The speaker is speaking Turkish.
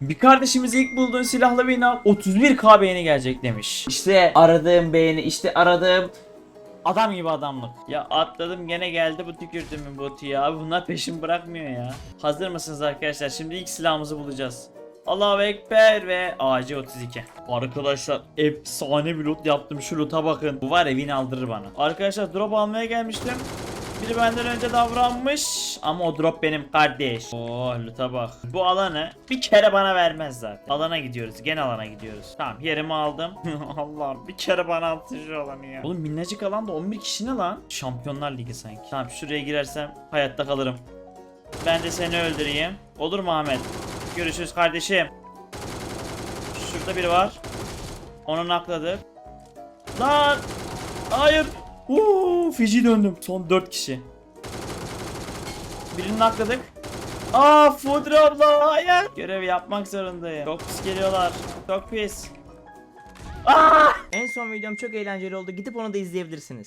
Bir kardeşimiz ilk bulduğun silahla beni al 31k beğeni gelecek demiş. İşte aradığım beğeni işte aradığım adam gibi adamlık. Ya atladım gene geldi bu tükürdüğümün botu ya. Bunlar peşimi bırakmıyor ya. Hazır mısınız arkadaşlar? Şimdi ilk silahımızı bulacağız. Allahu Ekber ve AC32. Arkadaşlar efsane bir loot yaptım. Şu loot'a bakın. Bu var evini aldırır bana. Arkadaşlar drop almaya gelmiştim. Biri benden önce davranmış ama o drop benim kardeş. Oh loot'a bak. Bu alanı bir kere bana vermez zaten. Alana gidiyoruz. Gene alana gidiyoruz. Tamam yerimi aldım. Allah'ım bir kere bana attı şu alanı ya. Oğlum minnacık alanda 11 kişi ne lan? Şampiyonlar Ligi sanki. Tamam şuraya girersem hayatta kalırım. Ben de seni öldüreyim. Olur mu Ahmet? Görüşürüz kardeşim. Şurada biri var. Onu nakladık. Lan! Hayır! Uuu, Fiji döndüm. Son 4 kişi. Birini nakladık. Aa Fudra abla hayır. Görev yapmak zorundayım. Çok pis geliyorlar. Çok pis. Aa! En son videom çok eğlenceli oldu. Gidip onu da izleyebilirsiniz.